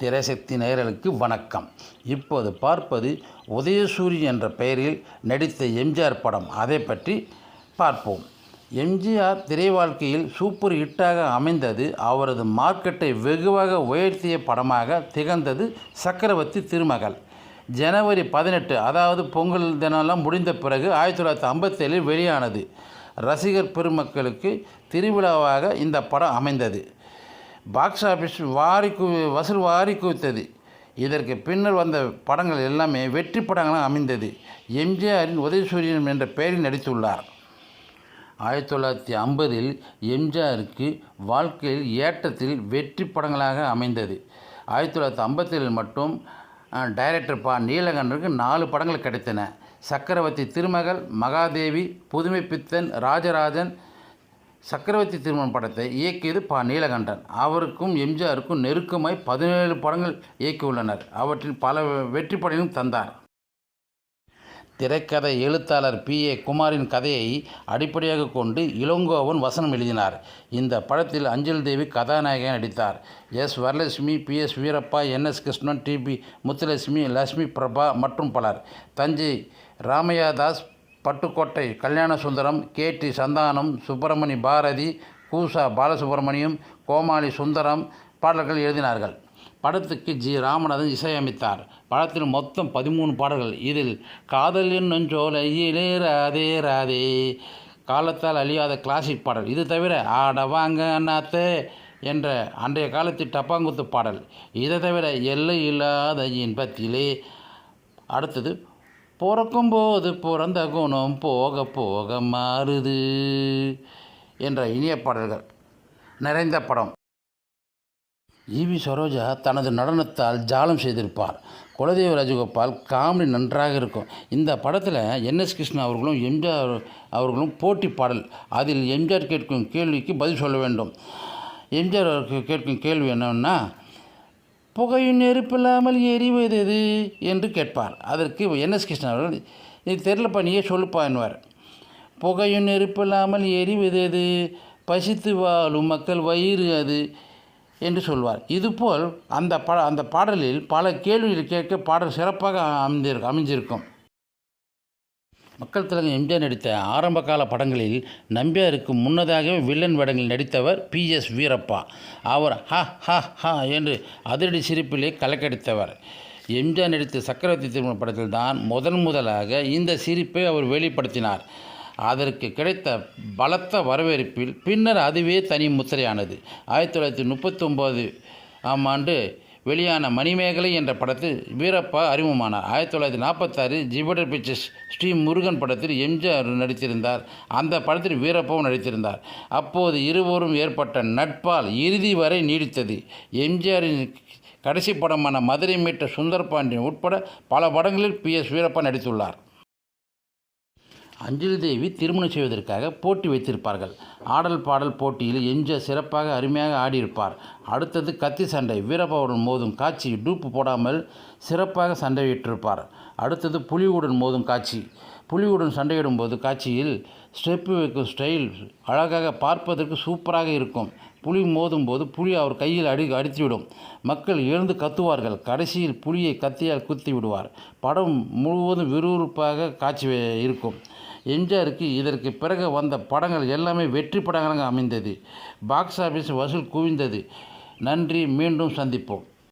திரைசக்தி நேயர்களுக்கு வணக்கம். இப்போது பார்ப்பது உதயசூரி என்ற பெயரில் நடித்த எம்ஜிஆர் படம். அதை பற்றி பார்ப்போம். எம்ஜிஆர் திரை வாழ்க்கையில் சூப்பர் ஹிட்டாக அமைந்தது அவரது மார்க்கெட்டை வெகுவாக உயர்த்திய படமாக திகழ்ந்தது சக்கரவர்த்தி திருமகள். ஜனவரி பதினெட்டு அதாவது பொங்கல் தினம்லாம் முடிந்த பிறகு ஆயிரத்தி தொள்ளாயிரத்தி ஐம்பத்தேழில் வெளியானது. ரசிகர் பெருமக்களுக்கு திருவிழாவாக இந்த படம் அமைந்தது. பாக்ஸ் ஆஃபீஸ் வாரி கு வசூல் வாரி குவித்தது. இதற்கு பின்னர் வந்த படங்கள் எல்லாமே வெற்றி படங்களாக அமைந்தது. எம்ஜிஆரின் உதயசூரியன் என்ற பெயரில் நடித்துள்ளார். ஆயிரத்தி தொள்ளாயிரத்தி ஐம்பதில் எம்ஜிஆருக்கு வாழ்க்கையில் ஏற்றத்தில் வெற்றி படங்களாக அமைந்தது. ஆயிரத்தி தொள்ளாயிரத்தி ஐம்பத்தேழில் மட்டும் டைரக்டர் பா. நீலகண்டனுக்கு நாலு படங்கள் கிடைத்தன. சக்கரவர்த்தி திருமகள் மகாதேவி புதுமை பித்தன் ராஜராஜன் சக்கரவர்த்தி திருமணம் படத்தை இயக்கியது பா. நீலகண்டன். அவருக்கும் எம்ஜிஆருக்கும் நெருக்கமாய் பதினேழு படங்கள் இயக்கியுள்ளனர். அவற்றில் பல வெற்றி படங்களும் தந்தார். திரைக்கதை எழுத்தாளர் பி. ஏ. குமாரின் கதையை அடிப்படையாக கொண்டு இளங்கோவன் வசனம் எழுதினார். இந்த படத்தில் அஞ்சல் தேவி கதாநாயகன் நடித்தார். S. Varalakshmi P. S. Veerappa N. S. Krishnan T. P. Muthulakshmi Lakshmi Prabha மற்றும் பலர். தஞ்சை ராமையாதாஸ் பட்டுக்கோட்டை கல்யாண சுந்தரம் கே. டி. சந்தானம் சுப்பிரமணி பாரதி கூசா பாலசுப்ரமணியம் கோமாளி சுந்தரம் பாடல்கள் எழுதினார்கள். படத்துக்கு ஜி. ராமநாதன் இசையமைத்தார். படத்தில் மொத்தம் பதிமூணு பாடல்கள். இதில் காதல் என்னும் சோலையிலே ராதே ராதே காலத்தால் அழியாத கிளாசிக் பாடல். இது தவிர ஆட வாங்க அண்ணாத்தே என்ற அன்றைய காலத்து டப்பாங்குத்து பாடல். இதை தவிர எல்லை இல்லாத இன்பத்திலே அடுத்தது பிறக்கும்போது பிறந்த குணம் போக போக மாறுது என்ற இனிய பாடல்கள் நிறைந்த படம். ஈவி சரோஜா தனது நடனத்தால் ஜாலம் செய்திருப்பார். குலதெய்வ ராஜகோபால் காமெடி நன்றாக இருக்கும். இந்த படத்தில் என்எஸ் கிருஷ்ணா அவர்களும் எம்ஜிஆர் அவர்களும் போட்டி பாடல். அதில் எம்ஜிஆர் கேட்கும் கேள்விக்கு பதில் சொல்ல வேண்டும். எம்ஜிஆர் அவருக்கு கேட்கும் கேள்வி என்னன்னா புகையும் நெருப்பில்லாமல் எரிவது எது என்று கேட்பார். அதற்கு என்எஸ் கிருஷ்ணா அவர்கள் இது தெரிலப்பா நீயே சொல்லுப்பா என்பார் புகையும் நெருப்பில்லாமல் எரிவது எது பசித்து வாழும் மக்கள் வயிறு அது என்று சொல்வார். இதுபோல் அந்த பட அந்த பாடலில் பல கேள்விகள் கேட்க பாடல் சிறப்பாக அமைந்திருக்கும் அமைஞ்சிருக்கும். மக்கள் தலைவர் எம்ஜிஆர் நடித்த ஆரம்ப கால படங்களில் நம்பியாருக்கு முன்னதாகவே வில்லன் வேடங்களில் நடித்தவர் பி எஸ் வீரப்பா. அவர் ஹ ஹ ஹ என்று அதிரடி சிரிப்பிலே கலக்கடித்தவர். எம்ஜிஆர் நடித்த சக்கரவர்த்தி திருமண படத்தில் தான் முதன் முதலாக இந்த சிரிப்பை அவர் வெளிப்படுத்தினார். அதற்கு கிடைத்த பலத்த வரவேற்பில் பின்னர் அதுவே தனி முத்திரையானது. ஆயிரத்தி தொள்ளாயிரத்தி முப்பத்தொம்போது ஆம் ஆண்டு வெளியான மணிமேகலை என்ற படத்தில் வீரப்பா அறிமுகமானார். ஆயிரத்தி தொள்ளாயிரத்தி நாற்பத்தாறு ஜிபடர் பிக்சர்ஸ் ஸ்ரீ முருகன் படத்தில் எம்ஜிஆர் நடித்திருந்தார். அந்த படத்தில் வீரப்பாவும் நடித்திருந்தார். அப்போது இருவரும் ஏற்பட்ட நட்பால் இறுதி வரை நீடித்தது. எம்ஜிஆரின் கடைசி படமான மதுரை மீட்ட சுந்தர் பாண்டியன் உட்பட பல படங்களில் பி எஸ் வீரப்பா நடித்துள்ளார். அஞ்சலி தேவி திருமணம் செய்வதற்காக போட்டி வைத்திருப்பார்கள். ஆடல் பாடல் போட்டியில் எம்ஜிஆர் சிறப்பாக அருமையாக ஆடியிருப்பார். அடுத்தது கத்தி சண்டை. வீரப்பாவுடன் மோதும் காட்சி டூப்பு போடாமல் சிறப்பாக சண்டையிட்டிருப்பார். அடுத்தது புலியுடன் மோதும் காட்சி. புலியுடன் சண்டையிடும் போது காட்சியில் ஸ்டெப்பு வைக்கும் ஸ்டைல் அழகாக பார்ப்பதற்கு சூப்பராக இருக்கும். புலி மோதும் போது புலி அவர் கையில் அடி அடித்துவிடும். மக்கள் எழுந்து கத்துவார்கள். கடைசியில் புலியை கத்தியால் குத்தி விடுவார் படம் முழுவதும் விறுவிறுப்பாக காட்சி இருக்கும். எம்ஜிஆருக்கு இதற்கு பிறகு வந்த படங்கள் எல்லாமே வெற்றி படங்களாக அமைந்தது. பாக்ஸ் ஆஃபீஸ் வசூல் குவிந்தது. நன்றி. மீண்டும் சந்திப்போம்.